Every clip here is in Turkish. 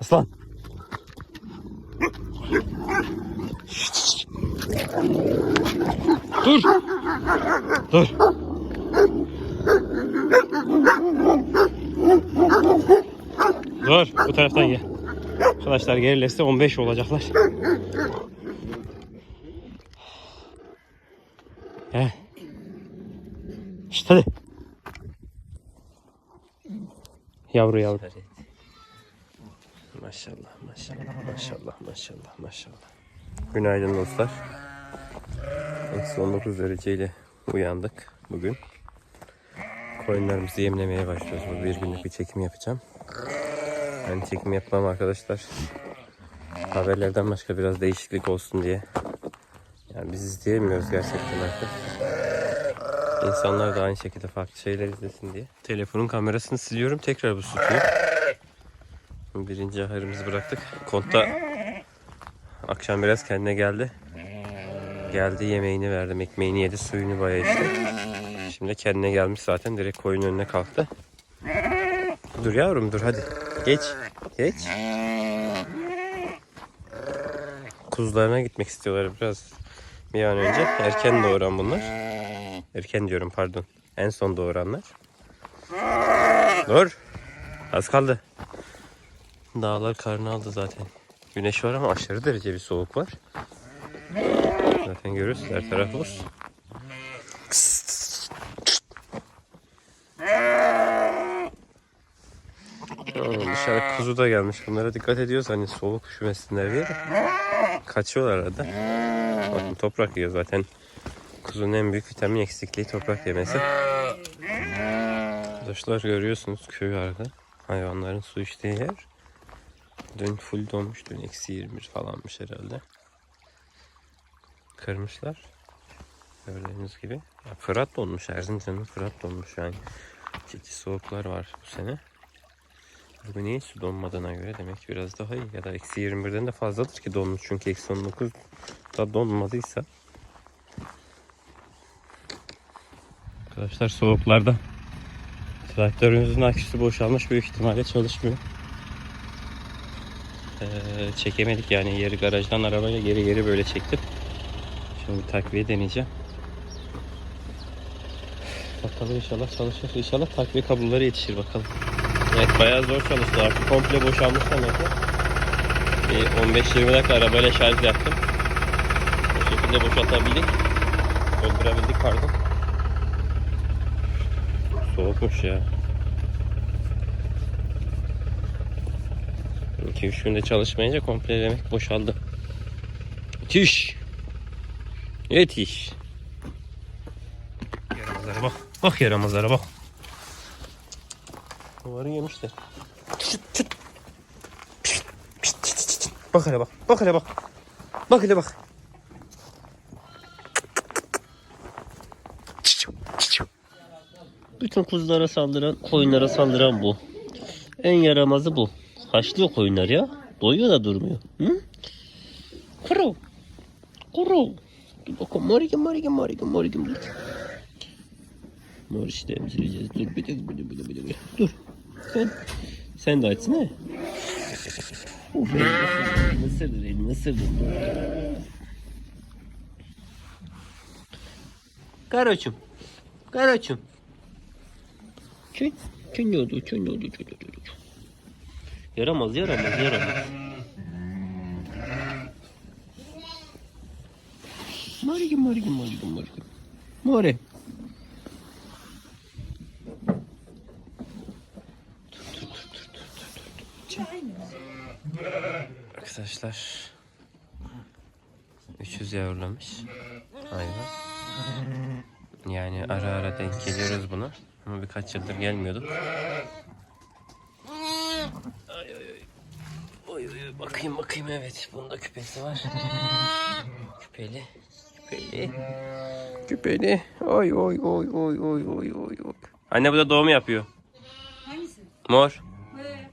Aslan. Şşş. Dur. Dur. Dur. Bu taraftan gel. Arkadaşlar gerilese 15 olacaklar. He. Şşt hadi. Yavru yavru. Maşallah maşallah maşallah maşallah. Günaydın dostlar. Eksi 19 dereceyle uyandık bugün. Koyunlarımızı yemlemeye başlıyoruz. Bu bir günlük bir çekim yapacağım. Ben çekim yapmam arkadaşlar. Haberlerden başka biraz değişiklik olsun diye. Yani biz izleyemiyoruz gerçekten artık. İnsanlar da aynı şekilde farklı şeyler izlesin diye. Telefonun kamerasını siliyorum. Tekrar bu tutuyor. Birinci ahırımızı bıraktık. Kontta akşam biraz kendine geldi. Geldi yemeğini verdim. Ekmeğini yedi. Suyunu bayağı içti. Şimdi kendine gelmiş zaten. Direkt koyun önüne kalktı. Dur yavrum dur hadi. Geç. Geç. Kuzularına gitmek istiyorlar biraz bir an önce. Erken doğuran bunlar. Erken diyorum pardon. En son doğuranlar. Dur. Az kaldı. Dağlar karnı aldı zaten. Güneş var ama aşırı derece bir soğuk var. Zaten görüyorsunuz her taraf buz. Dışarı kuzu da gelmiş. Bunlara dikkat ediyoruz hani soğuk üşümesinler diye. Kaçıyorlar arada. Bakın toprak yiyor zaten. Kuzunun en büyük vitamin eksikliği toprak yemesi. Arkadaşlar görüyorsunuz köy arada. Hayvanların su içtiği yer. Dün full donmuş. Dün eksi 21 falanmış herhalde. Kırmışlar. Gördüğünüz gibi. Ya Fırat donmuş. Erzincan'ın Fırat donmuş yani. Ciddi soğuklar var bu sene. Bugün iyi su donmadığına göre demek ki biraz daha iyi. Ya da eksi 21'den de fazladır ki donmuş. Çünkü eksi 19 da donmadıysa. Arkadaşlar soğuklarda traktörümüzün aküsü boşalmış büyük ihtimalle çalışmıyor. Ee, çekemedik yani yeri garajdan arabayla geri geri böyle çektim. Şimdi takviye deneyeceğim. Bakalım inşallah çalışır. İnşallah takviye kabloları yetişir bakalım. Evet bayağı zor çalıştı artık komple boşalmış. Bir 15-20 dakika arabayla şarj yaptım. O şekilde boşaltabildik. Doldurabildik pardon. Soğukmuş ya. 2-3 günde çalışmayınca komple demek boşaldı. Yetiş. Yetiş. Yaramazlara bak. Bak yaramazlara bak. Duvarı yemişler. Çıt çıt. Pişt, pişt, çıt, çıt, çıt. Bak hele bak. Bak hele bak. Bak hele bak. Bütün kuzulara saldıran, koyunlara saldıran bu. En yaramazı bu. Haşlıyor koyunlar ya. Doyuyor da durmuyor. Hı? Kuru. Kuru. Dur bakalım. Morigim, morigim, morigim, morigim. Dur. Mor işte emzireceğiz. Dur bir dakika, bir dakika, bir dakika. Dur. Sen, sen de açsın he. Of, elini ısırdır, elini ısırdır. Karoçum. Karoçum. Çün. Çün oldu? Çün oldu? Çün ne oldu? Yaramaz, yaramaz, yaramaz. Marigim, marigim, marigim, marigim. More. Arkadaşlar 300 yavrulamış hayvan. Yani ara ara denk geliyoruz buna. Ama birkaç yıldır gelmiyorduk. Ay ay ay. Oy oy oy. Bakayım bakayım evet. Bunda küpesi var. Küpeli. Küpeli. Küpeli. Oy oy oy oy oy oy oy oy. Anne bu da doğum yapıyor. Hangisi? Mor. Ee?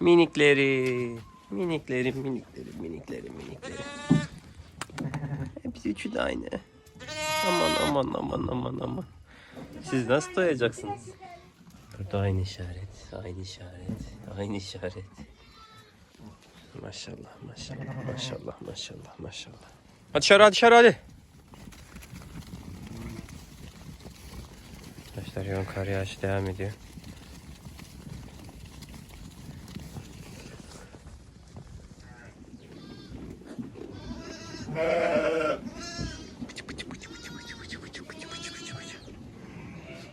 Minikleri. Minikleri, minikleri, minikleri, minikleri. Hepsi üçü de aynı. Aman aman aman aman aman. Siz nasıl doyacaksınız? Burada aynı işaret, aynı işaret, aynı işaret. Maşallah, maşallah, maşallah, maşallah, maşallah. Hadi dışarı, hadi dışarı, hadi. Arkadaşlar yoğun kar yağışı devam ediyor.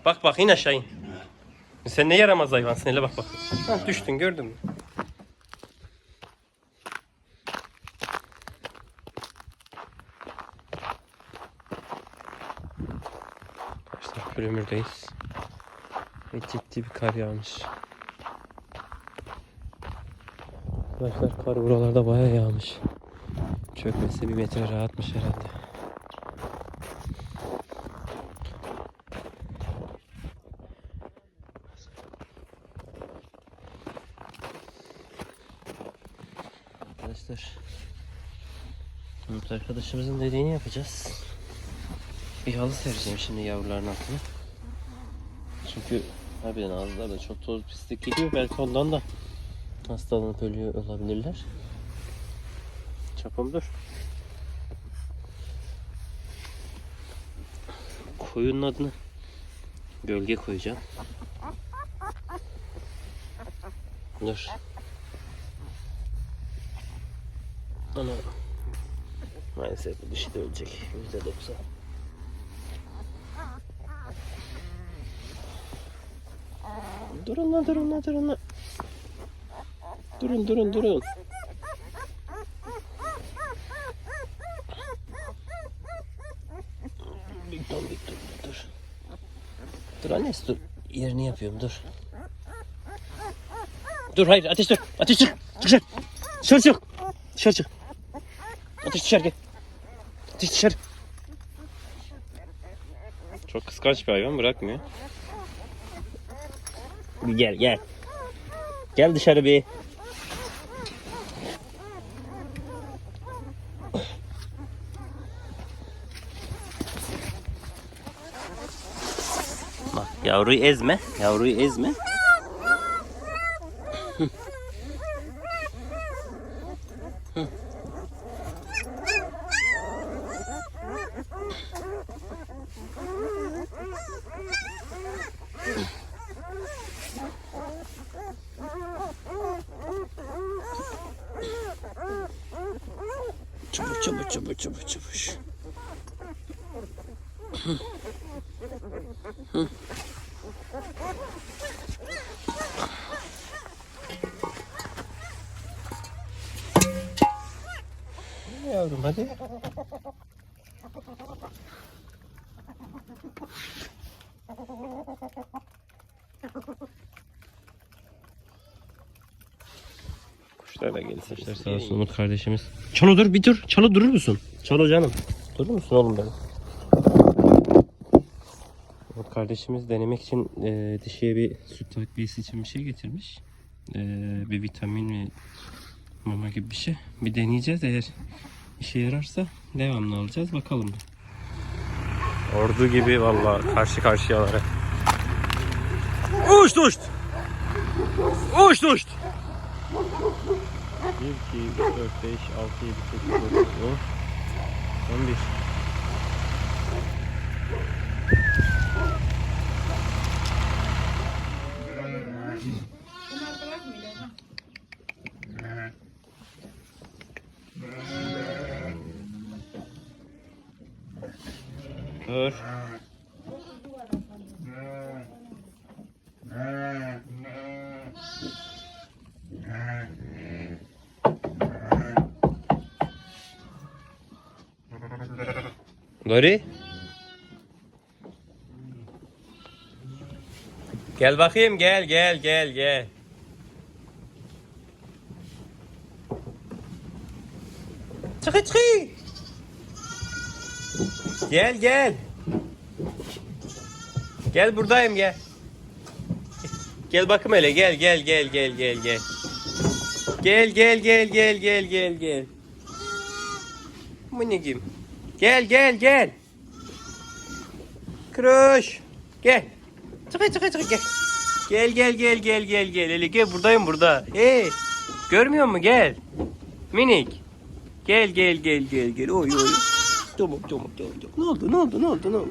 Bak bak in aşağı in. Sen ne yaramaz hayvansın hele bak bak. Düştün gördün mü? Arkadaşlar Kürümür'deyiz. Ve ciddi bir kar yağmış. Arkadaşlar kar buralarda bayağı yağmış. Çökmesi bir metre rahatmış herhalde. Arkadaşlar Umut arkadaşımızın dediğini yapacağız. Bir halı sereceğim şimdi yavruların altına. Çünkü harbiden ağızlarda çok toz pislik geliyor. Belki ondan da hastalanıp ölüyor olabilirler. Çapım dur. Koyunun adını gölge koyacağım. Dur. Ama maalesef bu dişi de ölecek. Yüzde doksan. Durun lan durun lan durun lan. Durun durun durun. Dur dur dur dur. Dur annesi dur. Yerini yapıyorum dur. Dur hayır ateş dur. Ateş dur. Dışarı. Dışarı çık. Dışarı çık. Ateş dışarı gel. Dışarı. Çok kıskanç bir hayvan bırakmıyor. Gel gel. Gel dışarı bir. Bak yavruyu ezme. Yavruyu ezme. Çabuk Kuşlar da gelsin. Kuşlar sağ olsun Umut kardeşimiz. Çano dur bir dur. Çano durur musun? Çano canım. Durur musun oğlum benim? Umut kardeşimiz denemek için e, dişiye bir süt takviyesi için bir şey getirmiş. E, bir vitamin ve mama gibi bir şey. Bir deneyeceğiz eğer işe yararsa devamlı alacağız. Bakalım. Ordu gibi valla karşı karşıyalar. Uçt uçt! Uçt uçt! 1, 2, 3, 4, 5, 6, 7, 8, 9, 10, 11. 11. Lori. Gel bakayım gel gel gel gel. Çıkı çıkı. Gel gel. Gel buradayım gel. Gel bakım hele gel gel gel gel gel gel. Gel gel gel gel gel gel gel. Minicim. Gel gel gel. Kruş. Gel. Çıkı çıkı çıkı gel. Gel gel gel gel gel gel. Eli gel buradayım burada. Hey. Görmüyor musun? Gel. Minik. Gel gel gel gel gel. Oy oy. Tamam tamam. tamam. Ne oldu ne oldu ne oldu ne oldu?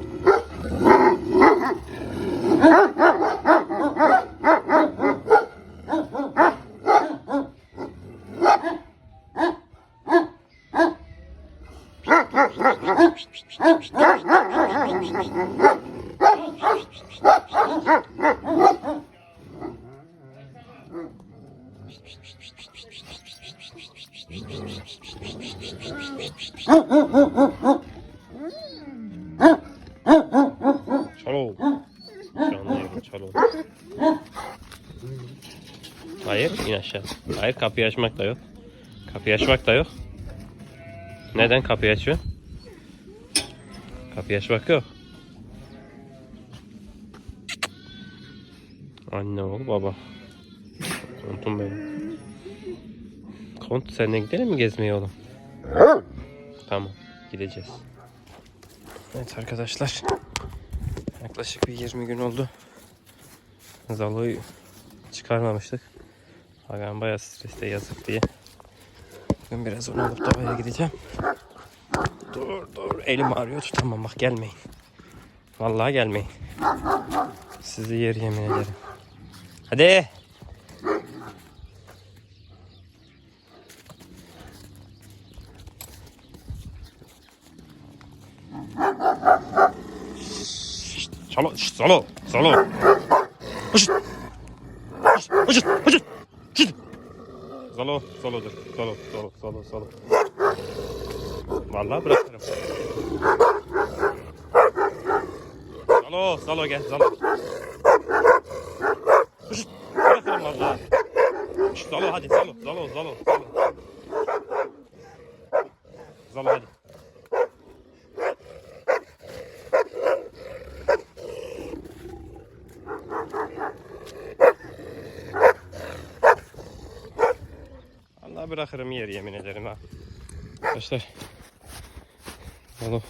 Çalo. Canlı çalo. Hayır in aşağı. Hayır kapıyı açmak da yok. Kapıyı açmak da yok. Neden kapıyı açıyor? Kapıyı açmak yok. Anne oğul baba. Kontum benim. Kont seninle gidelim mi gezmeye oğlum? Tamam gideceğiz. Evet arkadaşlar. Yaklaşık bir 20 gün oldu. Zalo'yu çıkarmamıştık. Hakan bayağı streste yazık diye. Bugün biraz onu alıp davaya gideceğim. Dur dur elim ağrıyor tutamam bak gelmeyin. Vallahi gelmeyin. Sizi yer yemin ederim. Hadi. Salo, şşt, salo, salo. Hışt. Hışt, hışt, hışt, hışt. Salo, salo dur. Salo, salo, salo, salo. Vallahi bırakırım. Salo, salo gel, salo. Bırakırım vallahi. Salo hadi, salo, salo, salo. Salo hadi. Allah bırakırım yer yemin ederim ha. Arkadaşlar. Oğlum.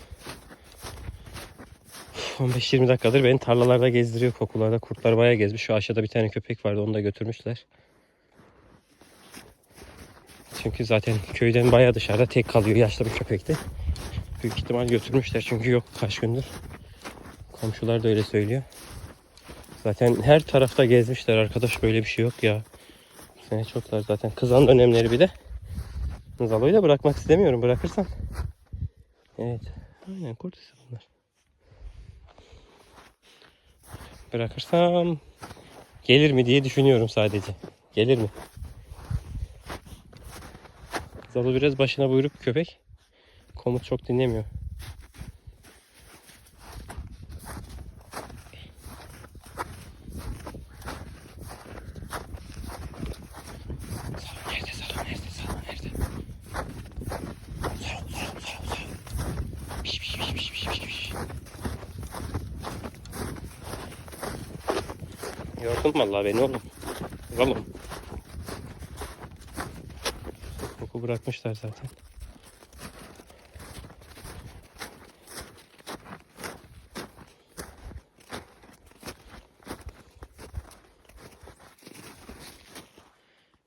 15-20 dakikadır beni tarlalarda gezdiriyor kokularda. Kurtlar bayağı gezmiş. Şu aşağıda bir tane köpek vardı onu da götürmüşler. Çünkü zaten köyden bayağı dışarıda tek kalıyor yaşlı bir köpekti. Büyük ihtimal götürmüşler çünkü yok kaç gündür. Komşular da öyle söylüyor. Zaten her tarafta gezmişler arkadaş böyle bir şey yok ya. Bu çoklar zaten. Kızan dönemleri bir de. Zalo'yu da bırakmak istemiyorum. Bırakırsam. Evet. Aynen kurtusu bunlar. Bırakırsam gelir mi diye düşünüyorum sadece. Gelir mi? Zalo biraz başına buyruk bir köpek. Komut çok dinlemiyor. Yordun vallahi beni oğlum. Oğlum. Koku bırakmışlar zaten.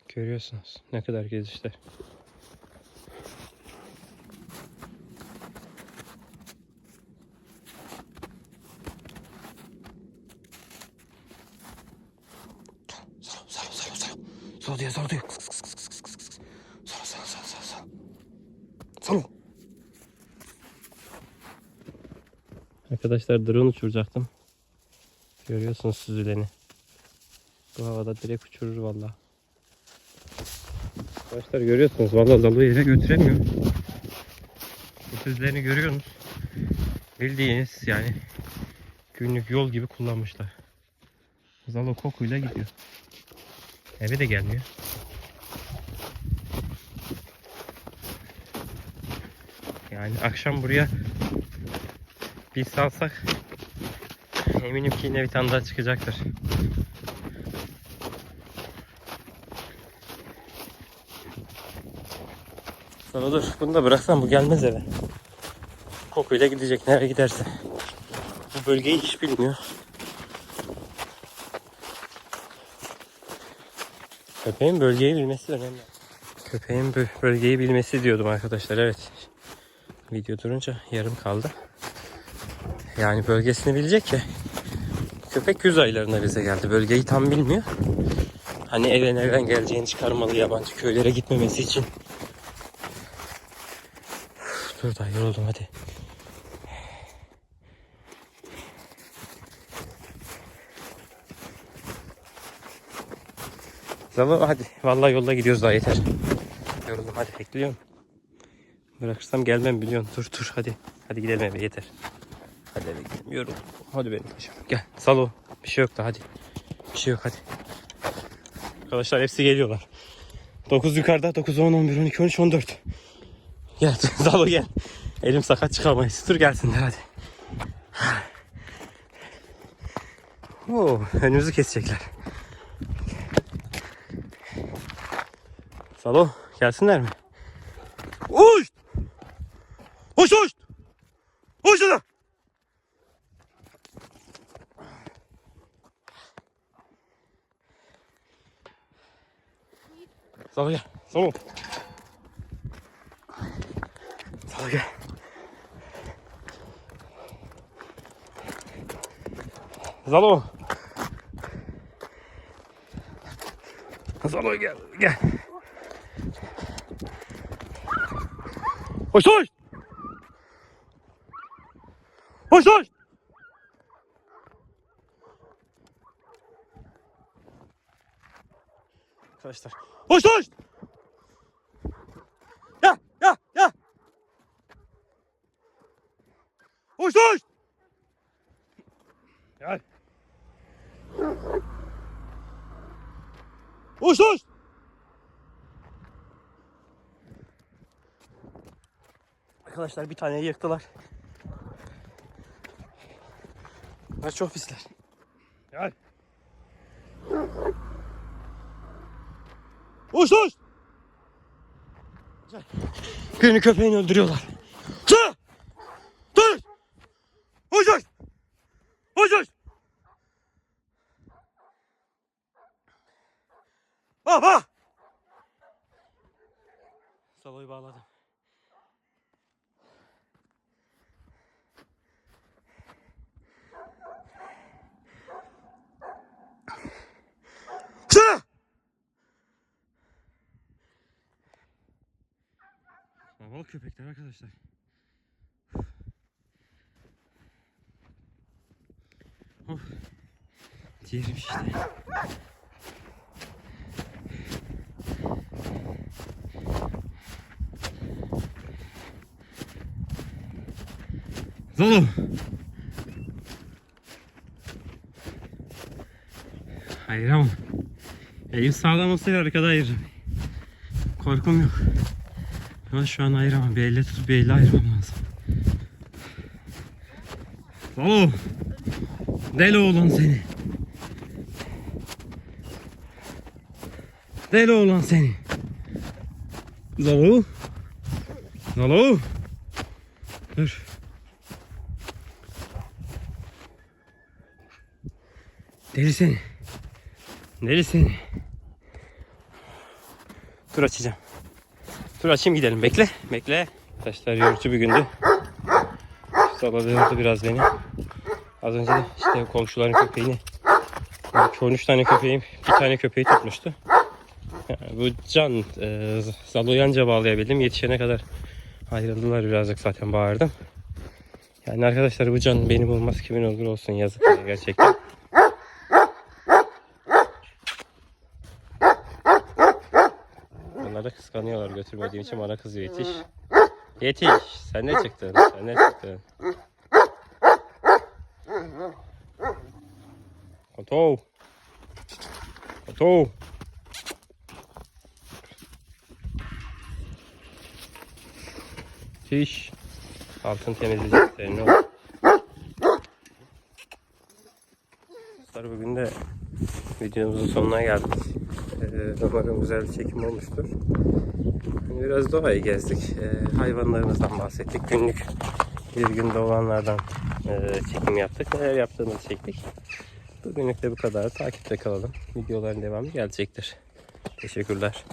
Görüyorsunuz ne kadar gezişler. Salo, salo, salo, salo. Salo diyor, salo diyor. Kıs, kıs, kıs, kıs, kıs, kıs. Salo, salo, salo, salo, salo. Salo. Arkadaşlar drone uçuracaktım. Görüyorsunuz süzüleni. Bu havada direkt uçurur vallahi. Arkadaşlar görüyorsunuz vallahi dalı yere götüremiyor. Bu süzlerini görüyorsunuz. Bildiğiniz yani günlük yol gibi kullanmışlar. Zalo kokuyla gidiyor. Eve de gelmiyor. Yani akşam buraya biz salsak eminim ki yine bir tane daha çıkacaktır. Sana dur. Bunu da bıraksam bu gelmez eve. Kokuyla gidecek nereye giderse. Bu bölgeyi hiç bilmiyor. Köpeğin bölgeyi bilmesi önemli. Köpeğin bö- bölgeyi bilmesi diyordum arkadaşlar. Evet. Video durunca yarım kaldı. Yani bölgesini bilecek ki. Köpek güz aylarında bize geldi. Bölgeyi tam bilmiyor. Hani eve nereden geleceğini çıkarmalı yabancı köylere gitmemesi için. Dur da yoruldum hadi. Zalo hadi. Vallahi yolda gidiyoruz daha yeter. Yoruldum hadi bekliyorum. Bırakırsam gelmem biliyorsun. Dur dur hadi. Hadi gidelim eve yeter. Hadi eve gidelim. Hadi benim paşam. Gel. Salo. Bir şey yok da hadi. Bir şey yok hadi. Arkadaşlar hepsi geliyorlar. 9 yukarıda. 9, 10, 11, 12, 13, 14. Gel Zalo gel. Elim sakat çıkamayız. Dur gelsinler hadi. Oo, önümüzü kesecekler. Salo gelsinler mi? Salo gel. Salo. Salo gel. Salo. Salo gel. Gel. Hoş hoş. Arkadaşlar. Hoş hoş. Ya ya ya. Hoş hoş. Gel. Hoş hoş. Arkadaşlar bir taneyi yıktılar. Bunlar çok pisler. Gel. Hoş. Gel. Birini köpeğini öldürüyorlar. Dur. Dur. Hoş. Hoş hoş. Ah ah. Saloyu bağladım. Havalı köpekler arkadaşlar. Of. Ciğerim işte. Zalo. Ayıramam. Elim sağlam olsaydı arkada ayırırım. Korkum yok. Ama şu an ayıramam. Bir elle tutup bir elle ayırmam lazım. Zalo. Deli oğlan seni. Deli oğlan seni. Zalo. Zalo. Dur. Deli seni. Deli seni. Tur açacağım. Tur açayım gidelim. Bekle. Bekle. Arkadaşlar yorucu bir gündü. Yordu biraz beni. Az önce de işte komşuların köpeğini yani 13 tane köpeğim bir tane köpeği tutmuştu. Yani bu can e, Zaloyanca bağlayabildim. Yetişene kadar ayrıldılar birazcık zaten bağırdım. Yani arkadaşlar bu can benim olmaz kimin olur olsun yazık gerçekten. Onlar da kıskanıyorlar götürmediğim için bana kızıyor yetiş. Yetiş sen ne çıktın sen ne çıktın. Oto. Oto. Fiş. Altın temizleyeceklerini ol. Dostlar bugün de videomuzun sonuna geldik. Ee, umarım güzel bir çekim olmuştur. Biraz doğayı gezdik. Ee, hayvanlarımızdan bahsettik. Günlük bir günde olanlardan e, çekim yaptık. Neler yaptığımızı çektik. Bugünlük de bu kadar. Takipte kalalım. Videoların devamı gelecektir. Teşekkürler.